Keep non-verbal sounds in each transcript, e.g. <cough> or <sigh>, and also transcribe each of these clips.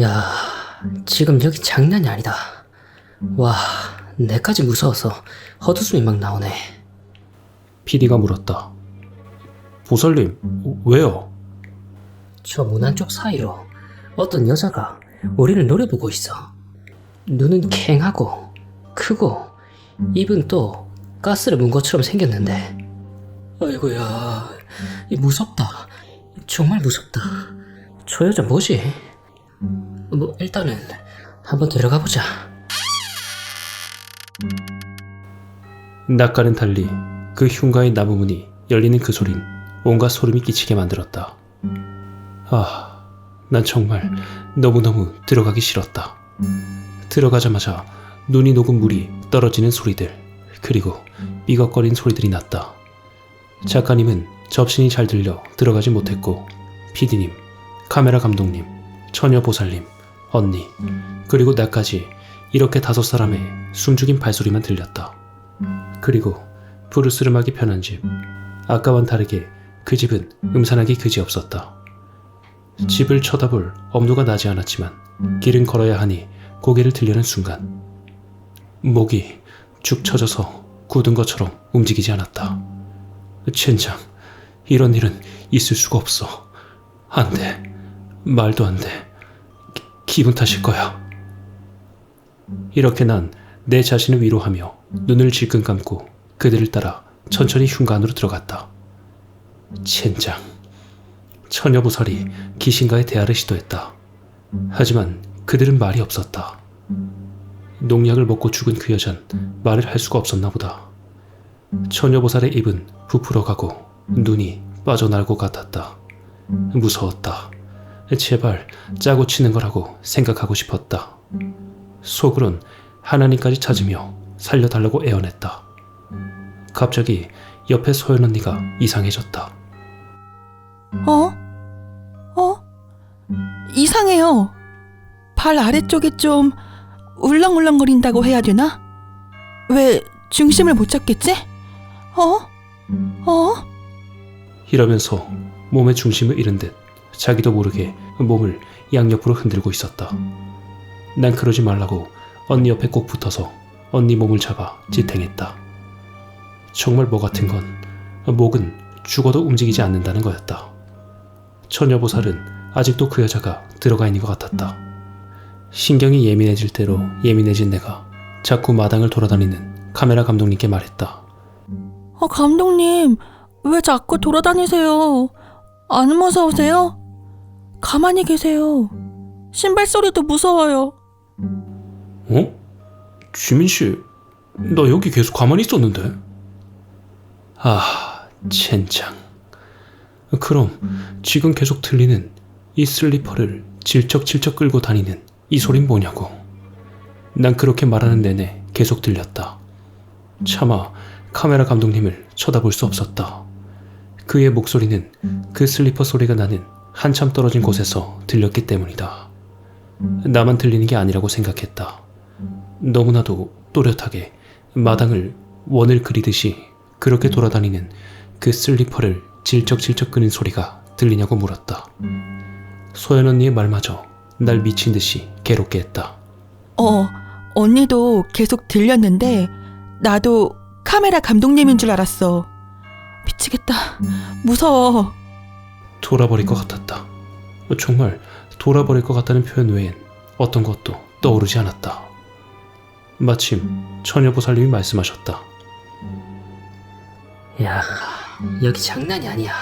야, 지금 여기 장난이 아니다. 와, 내까지 무서워서 헛웃음이 막 나오네. PD가 물었다. 보살님, 왜요? 저문 안쪽 사이로 어떤 여자가 우리를 노려보고 있어. 눈은 캥하고 크고 입은 또 가스를 문 것처럼 생겼는데. 아이고야, 이 무섭다. 정말 무섭다. 저 여자 뭐지? 뭐 일단은 한번 들어가 보자. 낯가는 달리 그 흉가의 나무 문이 열리는 그 소린 온갖 소름이 끼치게 만들었다. 아, 난 정말 너무너무 들어가기 싫었다. 들어가자마자 눈이 녹은 물이 떨어지는 소리들, 그리고 삐걱거린 소리들이 났다. 작가님은 접신이 잘 들려 들어가지 못했고, PD님, 카메라 감독님, 처녀 보살님, 언니, 그리고 나까지 이렇게 다섯 사람의 숨죽인 발소리만 들렸다. 그리고 푸르스름하기 편한 집. 아까와는 다르게 그 집은 음산하기 그지없었다. 집을 쳐다볼 엄두가 나지 않았지만 길은 걸어야 하니 고개를 들려는 순간 목이 축 처져서 굳은 것처럼 움직이지 않았다. 젠장, 이런 일은 있을 수가 없어. 안 돼. 말도 안 돼. 기, 기분 탓일 거야. 이렇게 난 내 자신을 위로하며 눈을 질끈 감고 그들을 따라 천천히 흉가 안으로 들어갔다. 젠장. 처녀보살이 귀신과의 대화를 시도했다. 하지만 그들은 말이 없었다. 농약을 먹고 죽은 그 여잔 말을 할 수가 없었나 보다. 처녀보살의 입은 부풀어가고 눈이 빠져날 것 같았다. 무서웠다. 제발 짜고 치는 거라고 생각하고 싶었다. 속으론 하나님까지 찾으며 살려달라고 애원했다. 갑자기 옆에 소연 언니가 이상해졌다. 어? 어? 이상해요. 발 아래쪽이 좀 울렁울렁거린다고 해야 되나? 왜 중심을 못 잡겠지? 어? 어? 이러면서 몸의 중심을 잃은 듯 자기도 모르게 몸을 양옆으로 흔들고 있었다. 난 그러지 말라고 언니 옆에 꼭 붙어서 언니 몸을 잡아 지탱했다. 정말 뭐 같은 건 목은 죽어도 움직이지 않는다는 거였다. 처녀보살은 아직도 그 여자가 들어가 있는 것 같았다. 신경이 예민해질 대로 예민해진 내가 자꾸 마당을 돌아다니는 카메라 감독님께 말했다. 어, 감독님, 왜 자꾸 돌아다니세요? 안 무서우세요? 가만히 계세요. 신발 소리도 무서워요. 어? 지민 씨, 나 여기 계속 가만히 있었는데. 아, 젠장. 그럼 지금 계속 들리는 이 슬리퍼를 질척질척 끌고 다니는 이 소린 뭐냐고. 난 그렇게 말하는 내내 계속 들렸다. 차마 카메라 감독님을 쳐다볼 수 없었다. 그의 목소리는 그 슬리퍼 소리가 나는 한참 떨어진 곳에서 들렸기 때문이다. 나만 들리는 게 아니라고 생각했다. 너무나도 또렷하게 마당을 원을 그리듯이 그렇게 돌아다니는 그 슬리퍼를 질척질척 끄는 소리가 들리냐고 물었다. 소연 언니의 말마저 날 미친 듯이 괴롭게 했다. 어, 언니도 계속 들렸는데, 나도 카메라 감독님인 줄 알았어. 미치겠다. 무서워. 돌아버릴 것 같았다. 정말 돌아버릴 것 같다는 표현 외엔 어떤 것도 떠오르지 않았다. 마침 처녀보살님이 말씀하셨다. 야, 여기 장난이 아니야.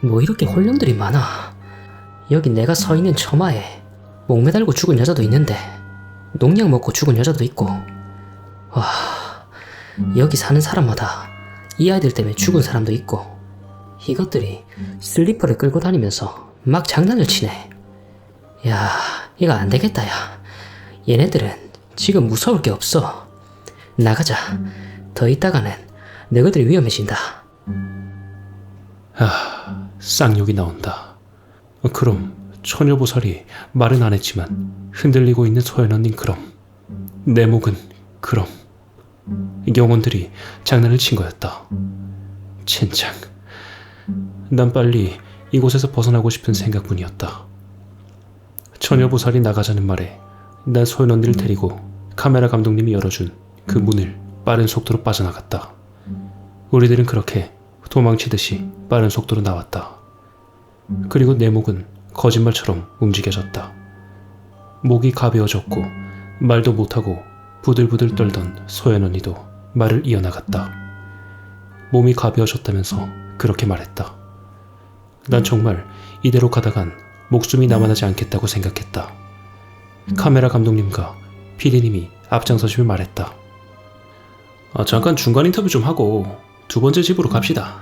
뭐 이렇게 홀령들이 많아. 여기 내가 서 있는 처마에 목 매달고 죽은 여자도 있는데 농약 먹고 죽은 여자도 있고. 와, 여기 사는 사람마다 이 아이들 때문에 죽은 사람도 있고. 이것들이 슬리퍼를 끌고 다니면서 막 장난을 치네. 야, 이거 안 되겠다, 야. 얘네들은 지금 무서울 게 없어. 나가자. 더 있다가는 너희들이 위험해진다. 아, 쌍욕이 나온다. 그럼 처녀보살이 말은 안 했지만 흔들리고 있는 소연 언닌 그럼 내 목은 그럼 영혼들이 장난을 친 거였다. 젠장. 난 빨리 이곳에서 벗어나고 싶은 생각뿐이었다. 처녀 보살이 나가자는 말에 난 소연 언니를 데리고 카메라 감독님이 열어준 그 문을 빠른 속도로 빠져나갔다. 우리들은 그렇게 도망치듯이 빠른 속도로 나왔다. 그리고 내 목은 거짓말처럼 움직여졌다. 목이 가벼워졌고 말도 못하고 부들부들 떨던 소연 언니도 말을 이어나갔다. 몸이 가벼워졌다면서 그렇게 말했다. 난 정말 이대로 가다간 목숨이 남아나지 않겠다고 생각했다. 카메라 감독님과 피디님이 앞장서시며 말했다. 아, 잠깐 중간 인터뷰 좀 하고 두 번째 집으로 갑시다.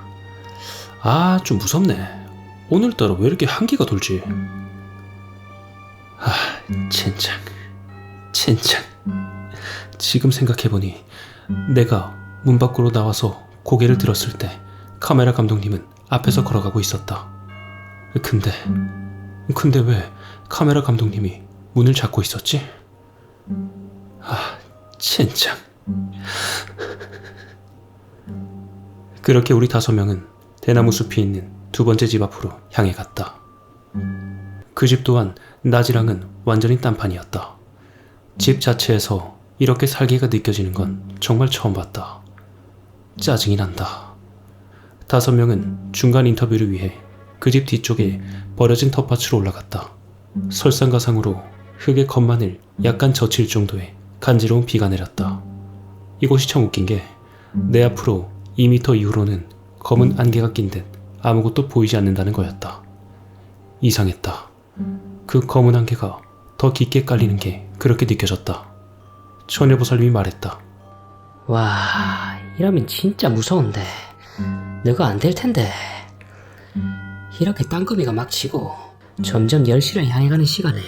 아, 좀 무섭네. 오늘따라 왜 이렇게 한기가 돌지? 아, 젠장. 젠장. 지금 생각해보니 내가 문 밖으로 나와서 고개를 들었을 때 카메라 감독님은 앞에서 걸어가고 있었다. 근데, 근데 왜 카메라 감독님이 문을 잡고 있었지? 아, 젠장. 그렇게 우리 다섯 명은 대나무 숲이 있는 두 번째 집 앞으로 향해 갔다. 그 집 또한 낮이랑은 완전히 딴판이었다. 집 자체에서 이렇게 살기가 느껴지는 건 정말 처음 봤다. 짜증이 난다. 다섯 명은 중간 인터뷰를 위해 그 집 뒤쪽에 버려진 텃밭으로 올라갔다. 설상가상으로 흙의 겉만을 약간 젖힐 정도의 간지러운 비가 내렸다. 이곳이 참 웃긴 게 내 앞으로 2미터 이후로는 검은 안개가 낀 듯 아무것도 보이지 않는다는 거였다. 이상했다. 그 검은 안개가 더 깊게 깔리는 게 그렇게 느껴졌다. 처녀보살님이 말했다. 와, 이러면 진짜 무서운데. 너가 안 될 텐데. 이렇게 땅거미가 막 치고 점점 10시를 향해 가는 시간에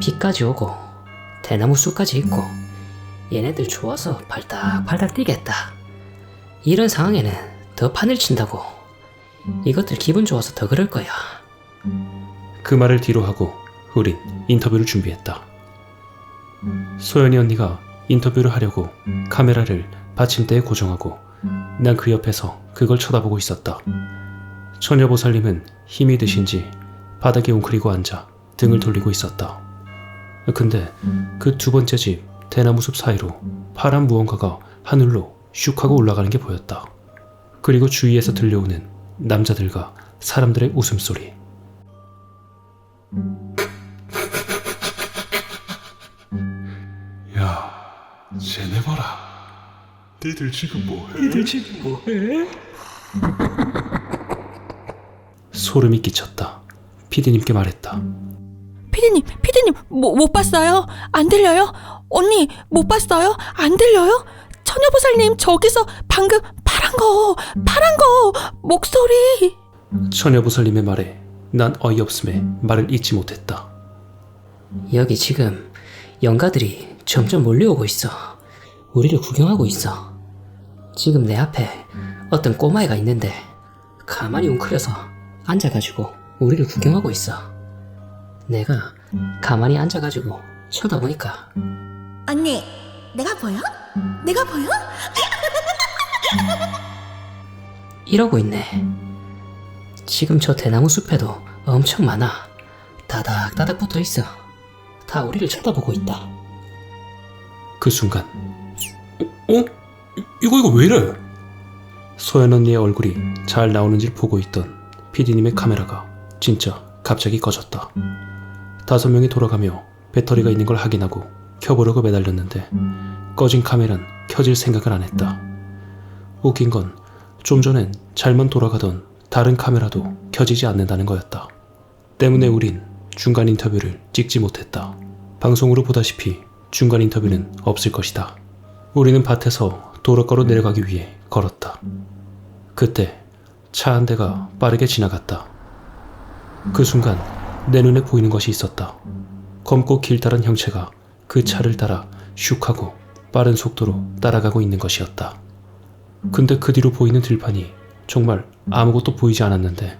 비까지 오고 대나무 숲까지 있고 얘네들 좋아서 발딱발딱 뛰겠다. 이런 상황에는 더 판을 친다고. 이것들 기분 좋아서 더 그럴 거야. 그 말을 뒤로 하고 우린 인터뷰를 준비했다. 소연이 언니가 인터뷰를 하려고 카메라를 받침대에 고정하고 난 그 옆에서 그걸 쳐다보고 있었다. 처녀보살님은 힘이 드신지 바닥에 웅크리고 앉아 등을 돌리고 있었다. 근데 그 두 번째 집 대나무 숲 사이로 파란 무언가가 하늘로 슉 하고 올라가는 게 보였다. 그리고 주위에서 들려오는 남자들과 사람들의 웃음소리. 야, 쟤네 봐라. 니들 지금 뭐해? 니들 지금 뭐해? 소름이 끼쳤다. 피디님께 말했다. 피디님, 피디님, 뭐, 못 봤어요? 안 들려요? 언니, 못 봤어요? 안 들려요? 처녀보살님, 저기서 방금 파란 거, 파란 거, 목소리. 처녀보살님의 말에 난 어이없음에 말을 잇지 못했다. 여기 지금 영가들이 점점 몰려오고 있어. 우리를 구경하고 있어. 지금 내 앞에 어떤 꼬마애가 있는데 가만히 웅크려서 앉아가지고 우리를 구경하고 있어. 내가 가만히 앉아가지고 쳐다보니까 언니, 내가 보여? 내가 보여? 이러고 있네. 지금 저 대나무 숲에도 엄청 많아. 다닥다닥 붙어 있어. 다 우리를 쳐다보고 있다. 그 순간 어? 어? 이거 이거 왜 이래? 소연 언니의 얼굴이 잘 나오는지를 보고 있던 피디님의 카메라가 진짜 갑자기 꺼졌다. 다섯 명이 돌아가며 배터리가 있는 걸 확인하고 켜보려고 매달렸는데 꺼진 카메라는 켜질 생각을 안 했다. 웃긴 건 좀 전엔 잘만 돌아가던 다른 카메라도 켜지지 않는다는 거였다. 때문에 우린 중간 인터뷰를 찍지 못했다. 방송으로 보다시피 중간 인터뷰는 없을 것이다. 우리는 밭에서 도로가로 내려가기 위해 걸었다. 그때 차 한 대가 빠르게 지나갔다. 그 순간 내 눈에 보이는 것이 있었다. 검고 길다란 형체가 그 차를 따라 슉 하고 빠른 속도로 따라가고 있는 것이었다. 근데 그 뒤로 보이는 들판이 정말 아무것도 보이지 않았는데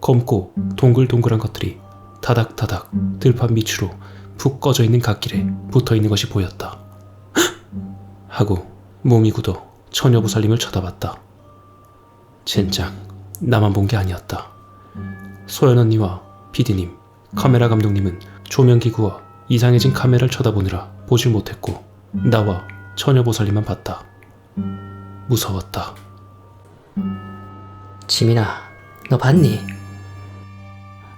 검고 동글동글한 것들이 다닥다닥 들판 밑으로 푹 꺼져 있는 갓길에 붙어 있는 것이 보였다. <gasps> 하고 몸이 굳어 처녀 보살님을 쳐다봤다. 젠장 나만 본 게 아니었다. 소연 언니와 피디님 카메라 감독님은 조명기구와 이상해진 카메라를 쳐다보느라 보질 못했고 나와 처녀 보살님만 봤다. 무서웠다. 지민아, 너 봤니?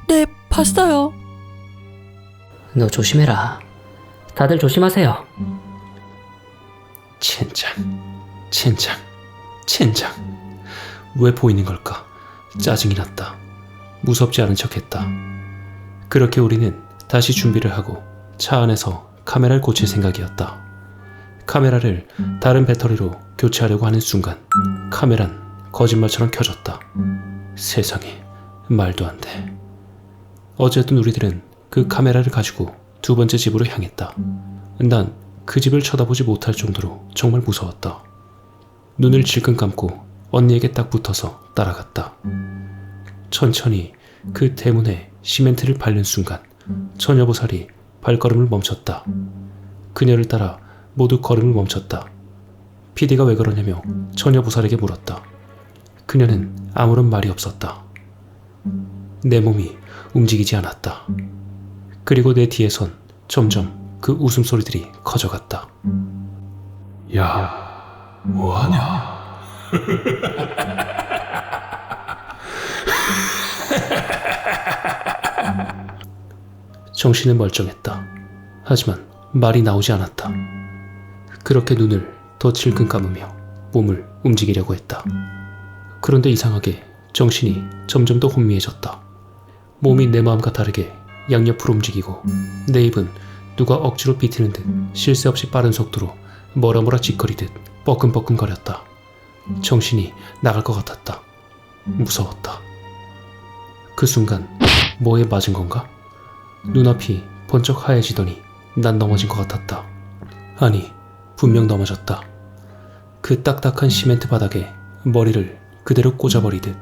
네, 봤어요. 너 조심해라. 다들 조심하세요. 첸장, 첸장, 첸장. 왜 보이는 걸까? 짜증이 났다. 무섭지 않은 척 했다. 그렇게 우리는 다시 준비를 하고 차 안에서 카메라를 고칠 생각이었다. 카메라를 다른 배터리로 교체하려고 하는 순간 카메란 거짓말처럼 켜졌다. 세상에 말도 안 돼. 어쨌든 우리들은 그 카메라를 가지고 두 번째 집으로 향했다. 난 그 집을 쳐다보지 못할 정도로 정말 무서웠다. 눈을 질끈 감고 언니에게 딱 붙어서 따라갔다. 천천히 그 대문에 시멘트를 밟는 순간 처녀보살이 발걸음을 멈췄다. 그녀를 따라 모두 걸음을 멈췄다. PD가 왜 그러냐며 처녀보살에게 물었다. 그녀는 아무런 말이 없었다. 내 몸이 움직이지 않았다. 그리고 내 뒤에선 점점 그 웃음소리들이 커져갔다. 야, 뭐하냐? <laughs> 정신은 멀쩡했다. 하지만 말이 나오지 않았다. 그렇게 눈을 더 질끈 감으며 몸을 움직이려고 했다. 그런데 이상하게 정신이 점점 더 혼미해졌다. 몸이 내 마음과 다르게 양옆으로 움직이고 내 입은 누가 억지로 비트는 듯쉴새 없이 빠른 속도로 뭐라 짓거리듯 뻐끔뻐끔거렸다. 정신이 나갈 것 같았다. 무서웠다. 그 순간 뭐에 맞은 건가? 눈앞이 번쩍 하얘지더니 난 넘어진 것 같았다. 아니, 분명 넘어졌다. 그 딱딱한 시멘트 바닥에 머리를 그대로 꽂아버리듯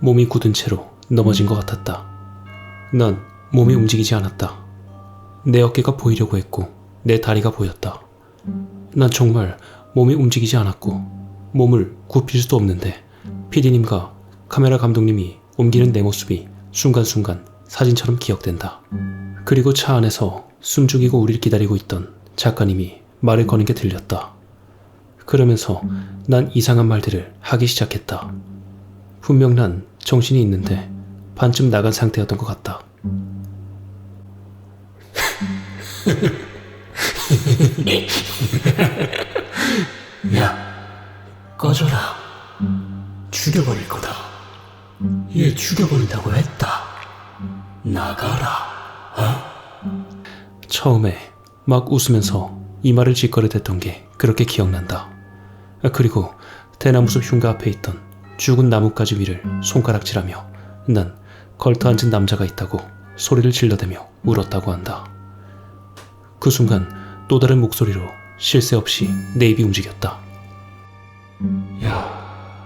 몸이 굳은 채로 넘어진 것 같았다. 난 몸이 움직이지 않았다. 내 어깨가 보이려고 했고 내 다리가 보였다. 난 정말 몸이 움직이지 않았고 몸을 굽힐 수도 없는데 PD님과 카메라 감독님이 옮기는 내 모습이 순간순간 사진처럼 기억된다. 그리고 차 안에서 숨죽이고 우리를 기다리고 있던 작가님이 말을 거는 게 들렸다. 그러면서 난 이상한 말들을 하기 시작했다. 분명 난 정신이 있는데 반쯤 나간 상태였던 것 같다. <laughs> 꺼져라. 죽여버릴 거다. 얘 죽여버린다고 했다. 나가라. 처음에 막 웃으면서 이마를 짓거려댔던 게 그렇게 기억난다. 아, 그리고 대나무숲 흉가 앞에 있던 죽은 나뭇가지 위를 손가락질하며 난 걸터 앉은 남자가 있다고 소리를 질러대며 울었다고 한다. 그 순간 또 다른 목소리로 쉴새 없이 내 입이 움직였다. 야,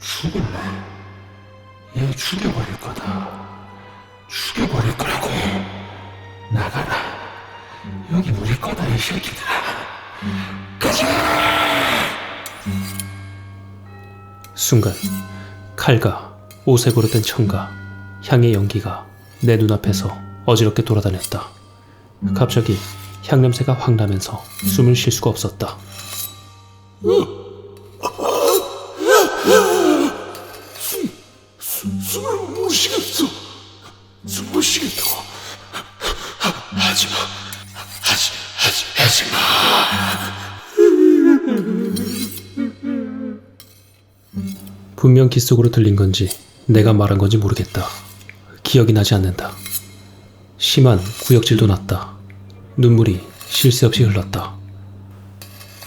죽을래? 얘 죽여버릴 거다. 죽여버릴 거라고. 나가라. 여기 우리 거다, 이 새끼들아. 순간 칼과 오색으로 된 청과 향의 연기가 내 눈앞에서 어지럽게 돌아다녔다. 갑자기 향냄새가 확 나면서 숨을 쉴 수가 없었다. 숨을 못 쉬겠어. 숨 못 쉬겠다고. 하, 하지 마. 하지, 하지, 하지 마. 분명 귀 속으로 들린 건지 내가 말한 건지 모르겠다. 기억이 나지 않는다. 심한 구역질도 났다. 눈물이 쉴새 없이 흘렀다.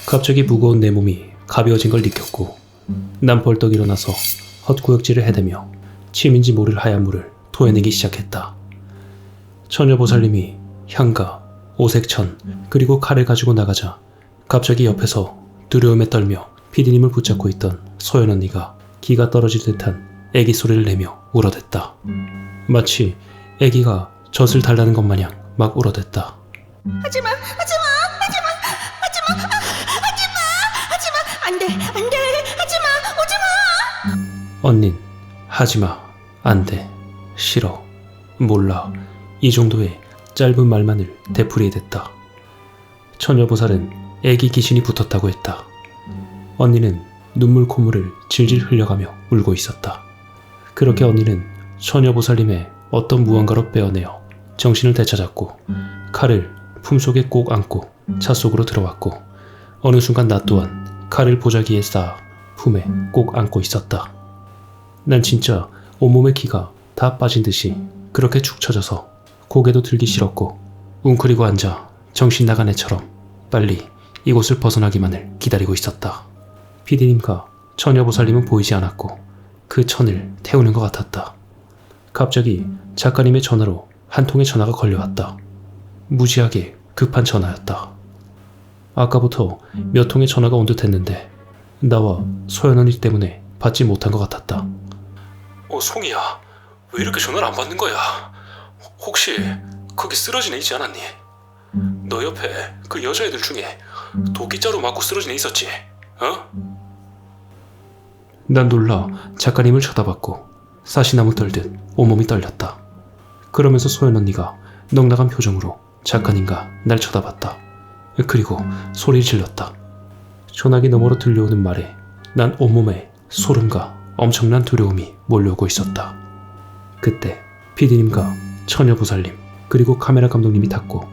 갑자기 무거운 내 몸이 가벼워진 걸 느꼈고 난 벌떡 일어나서 헛구역질을 해대며 침인지 모를 하얀 물을 토해내기 시작했다. 처녀보살님이 향가, 오색천, 그리고 칼을 가지고 나가자 갑자기 옆에서 두려움에 떨며 피디님을 붙잡고 있던 소연 언니가 기가 떨어질 듯한 애기 소리를 내며 울어댔다. 마치 애기가 젖을 달라는 것 마냥 막 울어댔다. 하지마, 하지마, 하지마, 하지마, 하지마, 하지마, 안 돼, 안 돼, 하지마, 오지마. 언닌, 하지마, 안 돼, 싫어, 몰라, 이 정도의 짧은 말만을 되풀이해댔다. 처녀보살은 애기 귀신이 붙었다고 했다. 언니는 눈물 콧물을 질질 흘려가며 울고 있었다. 그렇게 언니는 처녀보살님의 어떤 무언가로 빼어내어 정신을 되찾았고 칼을 품속에 꼭 안고 차 속으로 들어왔고 어느 순간 나 또한 칼을 보자기에 쌓아 품에 꼭 안고 있었다. 난 진짜 온몸의 기가 다 빠진 듯이 그렇게 축 처져서 고개도 들기 싫었고 웅크리고 앉아 정신 나간 애처럼 빨리 이곳을 벗어나기만을 기다리고 있었다. 피디님과 처녀보살님은 보이지 않았고 그 천을 태우는 것 같았다. 갑자기 작가님의 전화로 한 통의 전화가 걸려왔다. 무지하게 급한 전화였다. 아까부터 몇 통의 전화가 온 듯 했는데 나와 소연 언니 때문에 받지 못한 것 같았다. 어, 송이야. 왜 이렇게 전화를 안 받는 거야? 혹시 거기 쓰러진 애 있지 않았니? 너 옆에 그 여자애들 중에 도끼자루 맞고 쓰러진 애 있었지? 어? 난 놀라 작가님을 쳐다봤고 사시나무 떨듯 온몸이 떨렸다. 그러면서 소연 언니가 넉나간 표정으로 작가님과 날 쳐다봤다. 그리고 소리를 질렀다. 전화기 너머로 들려오는 말에 난 온몸에 소름과 엄청난 두려움이 몰려오고 있었다. 그때 피디님과 처녀보살님 그리고 카메라 감독님이 탔고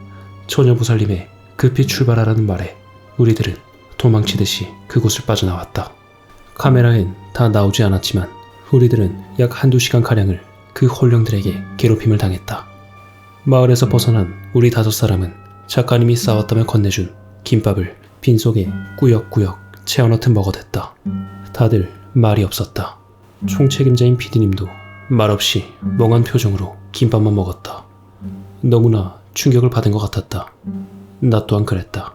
처녀보살님의 급히 출발하라는 말에 우리들은 도망치듯이 그곳을 빠져나왔다. 카메라엔 다 나오지 않았지만 우리들은 약 한두 시간 가량을 그 홀령들에게 괴롭힘을 당했다. 마을에서 벗어난 우리 다섯 사람은 작가님이 싸웠다며 건네준 김밥을 빈속에 꾸역꾸역 채워넣듯 먹어댔다. 다들 말이 없었다. 총책임자인 피디님도 말없이 멍한 표정으로 김밥만 먹었다. 너무나 충격을 받은 것 같았다. 나 또한 그랬다.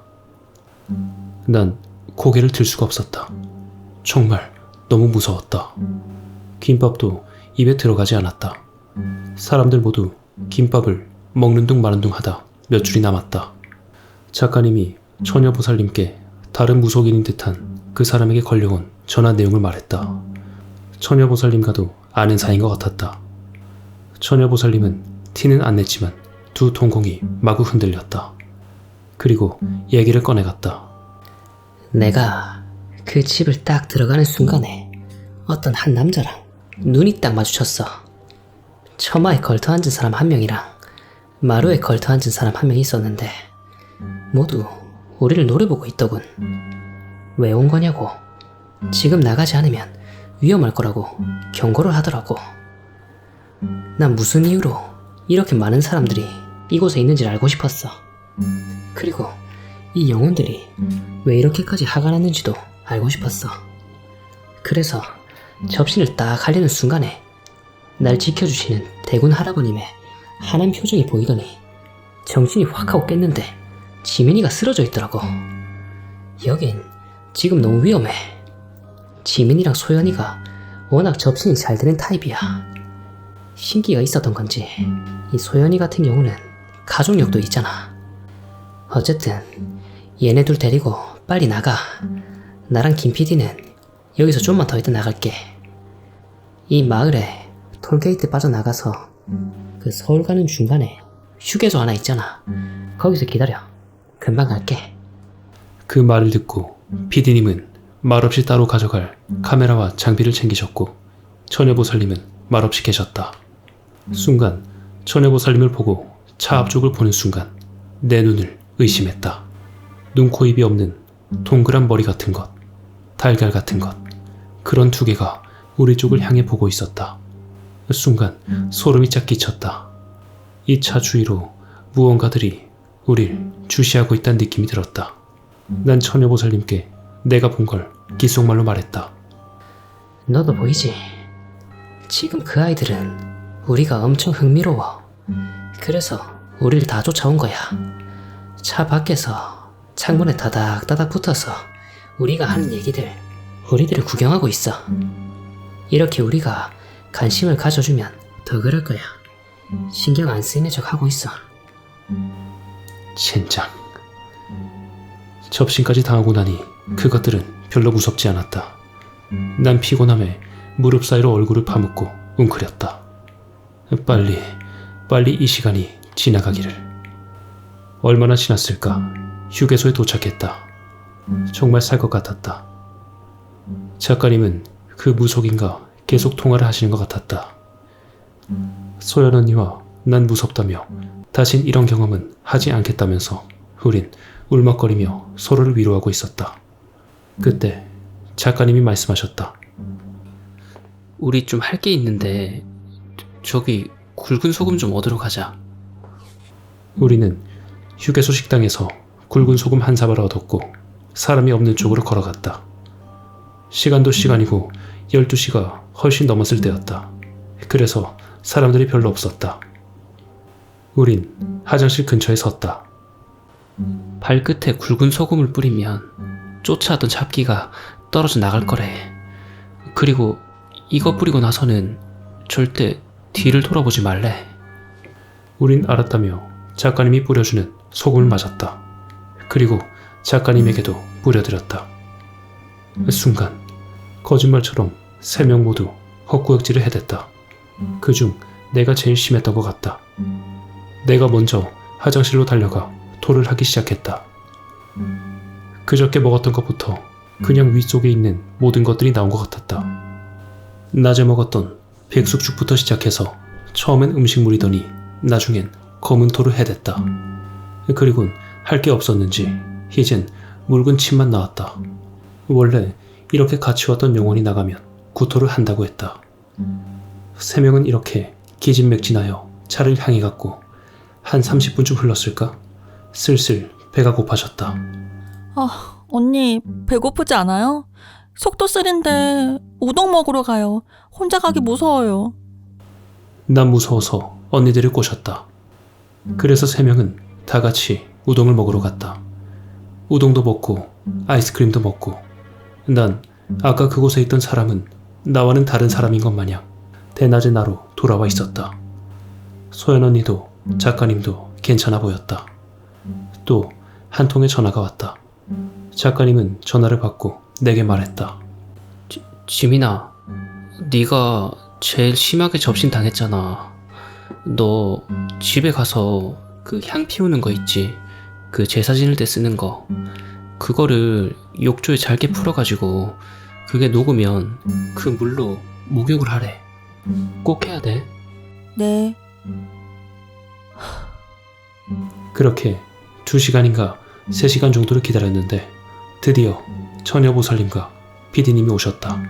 난 고개를 들 수가 없었다. 정말 너무 무서웠다. 김밥도 입에 들어가지 않았다. 사람들 모두 김밥을 먹는 둥 마는 둥 하다 몇 줄이 남았다. 작가님이 처녀 보살님께 다른 무속인인 듯한 그 사람에게 걸려온 전화 내용을 말했다. 처녀보살님과도 아는 사이인 것 같았다. 처녀보살님은 티는 안 냈지만 두 동공이 마구 흔들렸다. 그리고 얘기를 꺼내갔다. 내가 그 집을 딱 들어가는 순간에 어떤 한 남자랑 눈이 딱 마주쳤어. 처마에 걸터 앉은 사람 한 명이랑 마루에 걸터 앉은 사람 한 명 있었는데 모두 우리를 노려보고 있더군. 왜 온 거냐고. 지금 나가지 않으면 위험할 거라고 경고를 하더라고. 난 무슨 이유로 이렇게 많은 사람들이 이곳에 있는지를 알고 싶었어. 그리고 이 영혼들이 왜 이렇게까지 화가 났는지도 알고 싶었어. 그래서 접신을 딱 하려는 순간에 날 지켜주시는 대군 할아버님의 환한 표정이 보이더니 정신이 확 하고 깼는데 지민이가 쓰러져 있더라고. 여긴 지금 너무 위험해. 지민이랑 소연이가 워낙 접신이 잘 되는 타입이야. 신기가 있었던 건지 이 소연이 같은 경우는 가족력도 있잖아. 어쨌든 얘네 둘 데리고 빨리 나가. 나랑 김 PD는 여기서 좀만 더 있다 나갈게. 이 마을에 톨게이트 빠져나가서 그 서울 가는 중간에 휴게소 하나 있잖아. 거기서 기다려. 금방 갈게. 그 말을 듣고 피디님은 말없이 따로 가져갈 카메라와 장비를 챙기셨고 처녀보살님은 말없이 계셨다. 순간 처녀보살님을 보고 차 앞쪽을 보는 순간 내 눈을 의심했다. 눈, 코, 입이 없는 동그란 머리 같은 것, 달걀 같은 것, 그런 두 개가 우리 쪽을 향해 보고 있었다. 순간 소름이 쫙 끼쳤다. 이 차 주위로 무언가들이 우릴 주시하고 있다는 느낌이 들었다. 난 처녀보살님께 내가 본걸 귓속말로 말했다. 너도 보이지? 지금 그 아이들은 우리가 엄청 흥미로워. 그래서 우리를 다 쫓아온 거야. 차 밖에서 창문에 다닥다닥 붙어서 우리가 하는 얘기들, 우리들을 구경하고 있어. 이렇게 우리가 관심을 가져주면 더 그럴 거야. 신경 안 쓰이는 척 하고 있어. 젠장. 접신까지 당하고 나니 그것들은 별로 무섭지 않았다. 난 피곤함에 무릎 사이로 얼굴을 파묻고 웅크렸다. 빨리, 빨리 이 시간이 지나가기를. 얼마나 지났을까? 휴게소에 도착했다. 정말 살 것 같았다. 작가님은 그 무속인과 계속 통화를 하시는 것 같았다. 소연 언니와 난 무섭다며 다신 이런 경험은 하지 않겠다면서 우린 울먹거리며 서로를 위로하고 있었다. 그때 작가님이 말씀하셨다. 우리 좀 할 게 있는데 저기 굵은 소금 좀 얻으러 가자. 우리는 휴게소 식당에서 굵은 소금 한 사발을 얻었고 사람이 없는 쪽으로 걸어갔다. 시간도 시간이고 12시가 훨씬 넘었을 때였다. 그래서 사람들이 별로 없었다. 우린 화장실 근처에 섰다. 발끝에 굵은 소금을 뿌리면 쫓아왔던 잡기가 떨어져 나갈 거래. 그리고 이거 뿌리고 나서는 절대 뒤를 돌아보지 말래. 우린 알았다며 작가님이 뿌려주는 소금을 맞았다. 그리고 작가님에게도 뿌려드렸다. 순간 거짓말처럼 세 명 모두 헛구역질을 해댔다. 그중 내가 제일 심했던 것 같다. 내가 먼저 화장실로 달려가 토를 하기 시작했다. 그저께 먹었던 것부터 그냥 위쪽에 있는 모든 것들이 나온 것 같았다. 낮에 먹었던 백숙죽부터 시작해서 처음엔 음식물이더니 나중엔 검은 토를 해댔다. 그리곤 할 게 없었는지 이젠 묽은 침만 나왔다. 원래 이렇게 같이 왔던 영혼이 나가면 구토를 한다고 했다. 세 명은 이렇게 기진맥진하여 차를 향해 갔고 한 30분쯤 흘렀을까? 슬슬 배가 고파졌다. 아, 언니, 배고프지 않아요? 속도 쓰린데 우동 먹으러 가요. 혼자 가기 무서워요. 난 무서워서 언니들을 꼬셨다. 그래서 세 명은 다 같이 우동을 먹으러 갔다. 우동도 먹고 아이스크림도 먹고 난 아까 그곳에 있던 사람은 나와는 다른 사람인 것 마냥 대낮에 나로 돌아와 있었다. 소연 언니도 작가님도 괜찮아 보였다. 또 한 통의 전화가 왔다. 작가님은 전화를 받고 내게 말했다. 지민아, 네가 제일 심하게 접신 당했잖아. 너 집에 가서 그 향 피우는 거 있지? 그 제사 지낼 때 쓰는 거. 그거를 욕조에 잘게 풀어가지고 그게 녹으면 그 물로 목욕을 하래. 꼭 해야 돼. 네. 그렇게 두 시간인가 세 시간 정도를 기다렸는데 드디어 처녀보살님과 피디님이 오셨다.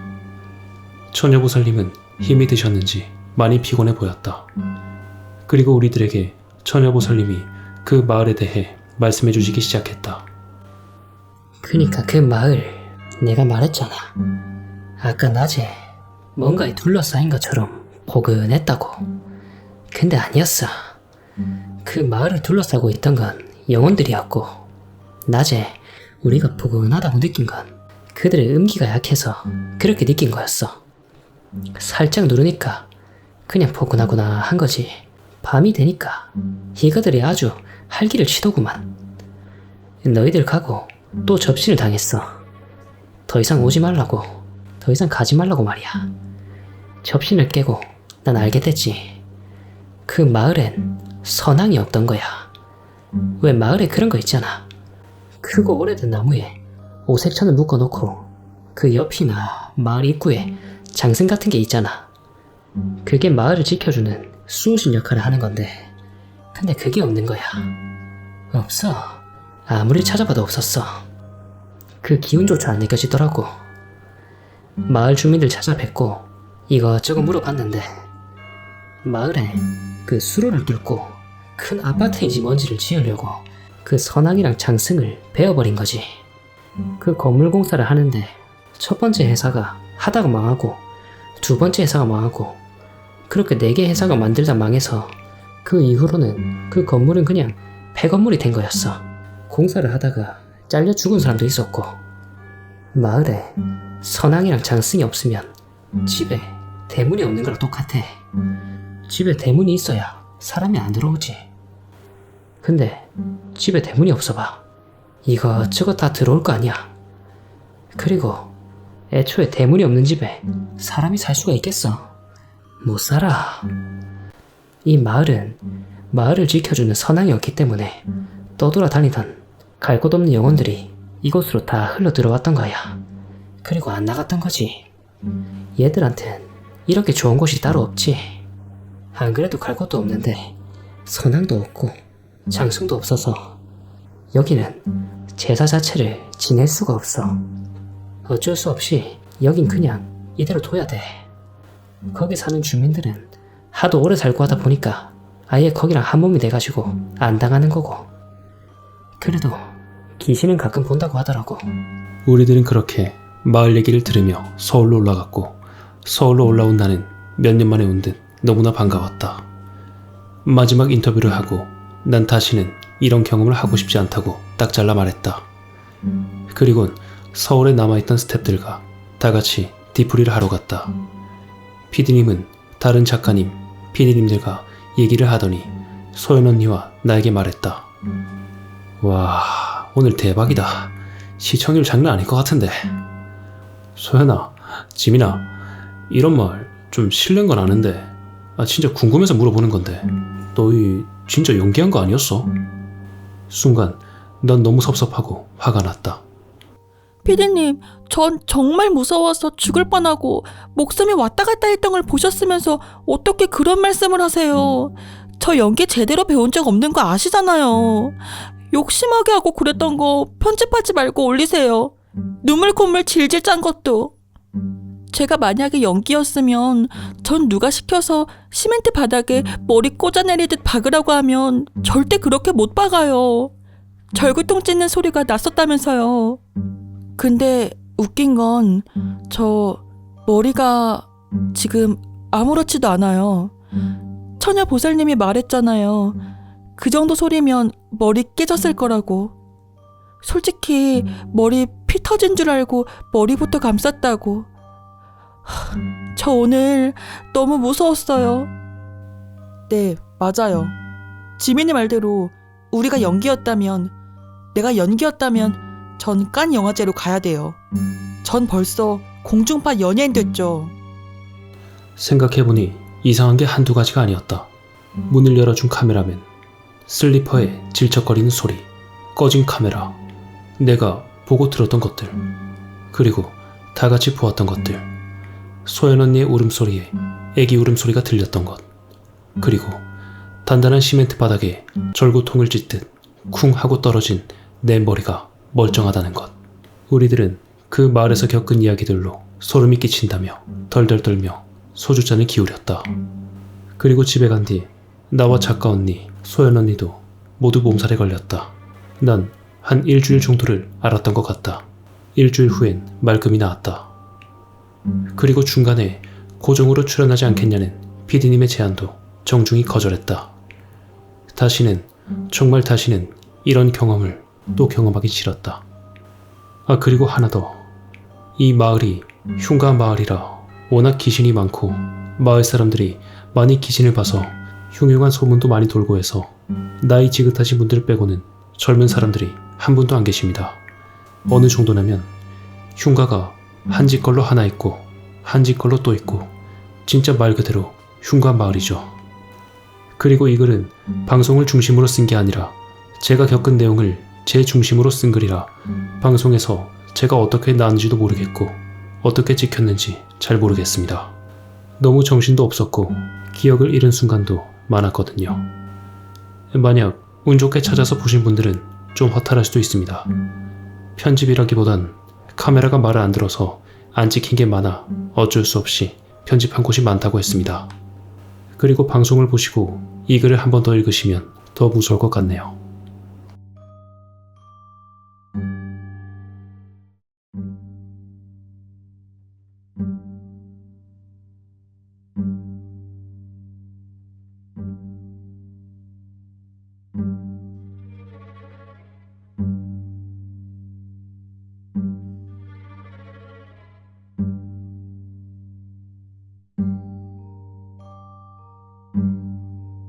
처녀보살님은 힘이 드셨는지 많이 피곤해 보였다. 그리고 우리들에게 처녀보살님이 그 마을에 대해 말씀해 주시기 시작했다. 그니까 그 마을 내가 말했잖아. 아까 낮에 뭔가에 둘러싸인 것처럼 포근했다고. 근데 아니었어. 그 마을을 둘러싸고 있던 건 영혼들이었고 낮에 우리가 포근하다고 느낀 건 그들의 음기가 약해서 그렇게 느낀 거였어. 살짝 누르니까 그냥 포근하구나 한 거지. 밤이 되니까 이가들이 아주 활기를 치더구만. 너희들 가고 또 접신을 당했어. 더 이상 오지 말라고, 더 이상 가지 말라고 말이야. 접신을 깨고 난 알게 됐지. 그 마을엔 선왕이 없던 거야. 왜 마을에 그런 거 있잖아. 크고 오래된 나무에 오색천을 묶어놓고 그 옆이나 마을 입구에 장승 같은 게 있잖아. 그게 마을을 지켜주는 수호신 역할을 하는 건데, 근데 그게 없는 거야. 없어. 아무리 찾아봐도 없었어. 그 기운조차 안 느껴지더라고. 마을 주민들 찾아뵙고 이것저것 물어봤는데 마을에 그 수로를 뚫고 큰 아파트인지 뭔지를 지으려고 그 선왕이랑 장승을 베어버린 거지. 그 건물 공사를 하는데 첫 번째 회사가 하다가 망하고 두 번째 회사가 망하고 그렇게 네 개 회사가 만들다 망해서 그 이후로는 그 건물은 그냥 폐건물이 된 거였어. 공사를 하다가 잘려 죽은 사람도 있었고 마을에 선왕이랑 장승이 없으면 집에 대문이 없는 거랑 똑같아. 집에 대문이 있어야 사람이 안 들어오지. 근데 집에 대문이 없어 봐. 이것저것 다 들어올 거 아니야. 그리고 애초에 대문이 없는 집에 사람이 살 수가 있겠어. 못 살아. 이 마을은 마을을 지켜주는 선왕이었기 때문에 떠돌아 다니던 갈 곳 없는 영혼들이 이곳으로 다 흘러 들어왔던 거야. 그리고 안 나갔던 거지. 얘들한텐 이렇게 좋은 곳이 따로 없지. 안 그래도 갈 곳도 없는데 선왕도 없고 장승도 없어서 여기는 제사 자체를 지낼 수가 없어. 어쩔 수 없이 여긴 그냥 이대로 둬야 돼. 거기 사는 주민들은 하도 오래 살고 하다 보니까 아예 거기랑 한 몸이 돼가지고 안 당하는 거고. 그래도 귀신은 가끔 본다고 하더라고. 우리들은 그렇게 마을 얘기를 들으며 서울로 올라갔고 서울로 올라온 나는 몇 년 만에 온 듯 너무나 반가웠다. 마지막 인터뷰를 하고 난 다시는 이런 경험을 하고 싶지 않다고 딱 잘라 말했다. 그리곤 서울에 남아있던 스탭들과 다 같이 디프리를 하러 갔다. 피디님은 다른 작가님, 피디님들과 얘기를 하더니 소연 언니와 나에게 말했다. 와, 오늘 대박이다. 시청률 장난 아닐 것 같은데. 소연아, 지민아, 이런 말 좀 실례인 건 아는데, 아, 진짜 궁금해서 물어보는 건데, 너희 진짜 연기한 거 아니었어? 순간, 난 너무 섭섭하고 화가 났다. 피디님, 전 정말 무서워서 죽을 뻔하고 목숨이 왔다 갔다 했던 걸 보셨으면서 어떻게 그런 말씀을 하세요? 저 연기 제대로 배운 적 없는 거 아시잖아요. 욕심하게 하고 그랬던 거 편집하지 말고 올리세요. 눈물 콧물 질질 짠 것도. 제가 만약에 연기였으면 전 누가 시켜서 시멘트 바닥에 머리 꽂아내리듯 박으라고 하면 절대 그렇게 못 박아요. 절구통 찢는 소리가 났었다면서요. 근데 웃긴 건 저 머리가 지금 아무렇지도 않아요. 처녀 보살님이 말했잖아요. 그 정도 소리면 머리 깨졌을 거라고. 솔직히 머리 피 터진 줄 알고 머리부터 감쌌다고. 하, 저 오늘 너무 무서웠어요. 네, 맞아요. 지민이 말대로 우리가 연기였다면, 내가 연기였다면 전 깐 영화제로 가야 돼요. 전 벌써 공중파 연예인 됐죠. 생각해보니 이상한 게 한두 가지가 아니었다. 문을 열어준 카메라맨, 슬리퍼에 질척거리는 소리, 꺼진 카메라, 내가 보고 들었던 것들, 그리고 다 같이 보았던 것들, 소연 언니의 울음소리에 애기 울음소리가 들렸던 것, 그리고 단단한 시멘트 바닥에 절구통을 찢듯 쿵 하고 떨어진 내 머리가 멀쩡하다는 것. 우리들은 그 마을에서 겪은 이야기들로 소름이 끼친다며 덜덜 떨며 소주잔을 기울였다. 그리고 집에 간 뒤 나와 작가 언니, 소연 언니도 모두 몸살에 걸렸다. 난 한 일주일 정도를 알았던 것 같다. 일주일 후엔 말끔히 나왔다. 그리고 중간에 고정으로 출연하지 않겠냐는 PD님의 제안도 정중히 거절했다. 다시는, 정말 다시는 이런 경험을 또 경험하기 싫었다. 아, 그리고 하나 더. 이 마을이 흉가 마을이라 워낙 귀신이 많고 마을 사람들이 많이 귀신을 봐서 흉흉한 소문도 많이 돌고 해서 나이 지긋하신 분들 빼고는 젊은 사람들이 한 분도 안 계십니다. 어느 정도냐면 흉가가 한집 걸로 하나 있고 한집 걸로 또 있고 진짜 말 그대로 흉가 마을이죠. 그리고 이 글은 방송을 중심으로 쓴 게 아니라 제가 겪은 내용을 제 중심으로 쓴 글이라 방송에서 제가 어떻게 나왔는지도 모르겠고 어떻게 찍혔는지 잘 모르겠습니다. 너무 정신도 없었고 기억을 잃은 순간도 많았거든요. 만약 운 좋게 찾아서 보신 분들은 좀 허탈할 수도 있습니다. 편집이라기보단 카메라가 말을 안 들어서 안 찍힌 게 많아 어쩔 수 없이 편집한 곳이 많다고 했습니다. 그리고 방송을 보시고 이 글을 한 번 더 읽으시면 더 무서울 것 같네요.